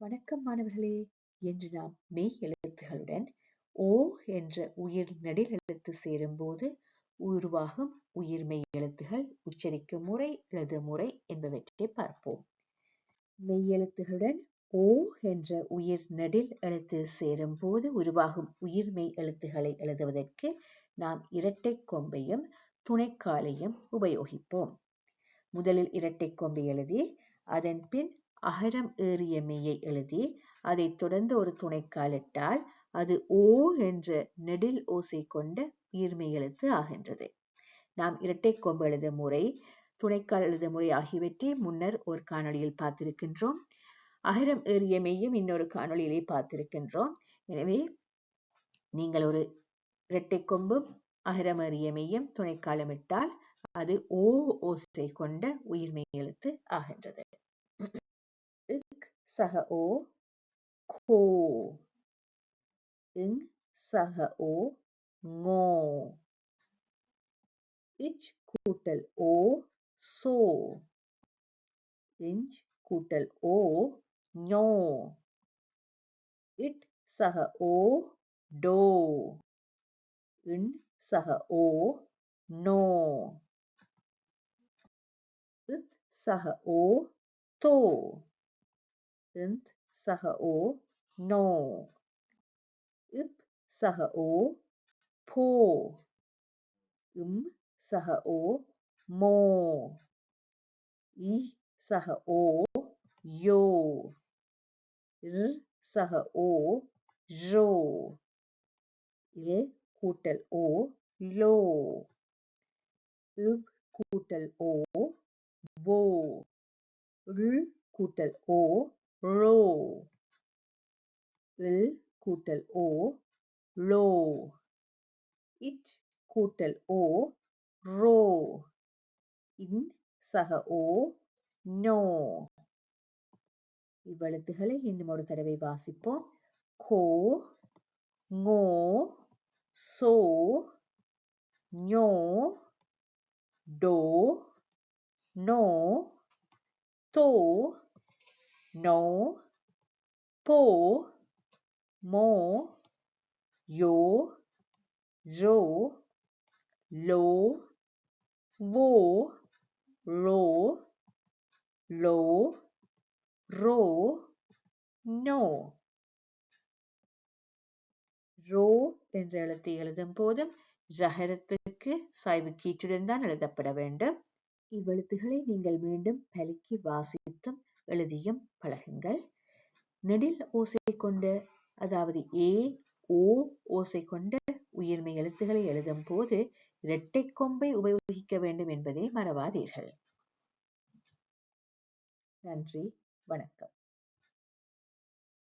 வணக்கம் மாணவர்களே என்று நாம் மெய் எழுத்துகளுடன் ஓ என்ற உயிர் நெடில் எழுத்து சேரும்போது உருவாகும் உயிர் மெய் எழுத்துகள் உச்சரிக்கும் முறை எழுது முறை என்பவற்றை பார்ப்போம். மெய் எழுத்துகளுடன் ஓ என்ற உயிர் நெடில் எழுத்து சேரும் போது உருவாகும் உயிர்மெய் எழுத்துக்களை எழுதுவதற்கு நாம் இரட்டை கொம்பையும் துணைக்காலையும் உபயோகிப்போம். முதலில் இரட்டை கொம்பை எழுதி அதன் பின் அகரம் ஏறிய மெய்யை எழுதி அதைத் தொடர்ந்து ஒரு துணைக்காலிட்டால் அது ஓ என்ற நெடில் ஓசை கொண்ட உயிர்மெய் எழுத்து ஆகின்றது. நாம் இரட்டை கொம்பு எழுத முறை துணைக்கால் எழுத முறை ஆகியவற்றை முன்னர் ஒரு காணொளியில் பார்த்திருக்கின்றோம். அகரம் ஏறிய மெய்யும் இன்னொரு காணொளியிலே பார்த்திருக்கின்றோம். எனவே நீங்கள் ஒரு இரட்டை கொம்பும் அகரம் ஏறிய மெய்யும் துணைக்காலமிட்டால் அது ஓ ஓசை கொண்ட உயிர்மெய் எழுத்து ஆகின்றது. இக் சக ஓ கோ இங் சக ஓ ngோ இச் கூட்டல் ஓ சோ இஞ்ச் கூட்டல் ஓ ஞோ இட் சக ஓ டோ இன் சக ஓ நோ இத் சக ஓ தோ இந்த் சக ஓ நோ இப் சக ஓ போ இம் சக ஓ மோ இ சக ஓ யோ ர் சக ஓ ஜோ இல் கூட்டல் ஓ லோ இவ் கூட்டல் ஓ வோ ள் கூட்டல் ஓ ரோ இல் கூட்டல் ஓ லோ இட் கூட்டல் ஓ ரோ. இன் சக ஓ நோ. இவ்வெழுத்துகளை இன்னும் ஒரு தடவை வாசிப்போம். கோ ngோ சோ ஞோ டோ நோ தோ. நோ போ மோ யோ ஜோ லோ வோ ரோ லோ ரோ நோ ரோ என்ற எழுத்தை எழுதும் போதும் ஜஹரத்துக்கு சாய்வு கீற்றுடன் தான் எழுதப்பட வேண்டும். இவ்வெழுத்துகளை நீங்கள் மீண்டும் பலுக்கி வாசித்தும் எழுதியும் பழகுங்கள். நெடில் ஓசை கொண்ட அதாவது ஏ ஓ ஓசை கொண்ட உயிர்மை எழுத்துக்களை எழுதும் போது இரட்டை கொம்பை உபயோகிக்க வேண்டும் என்பதை மறவாதீர்கள். நன்றி வணக்கம்.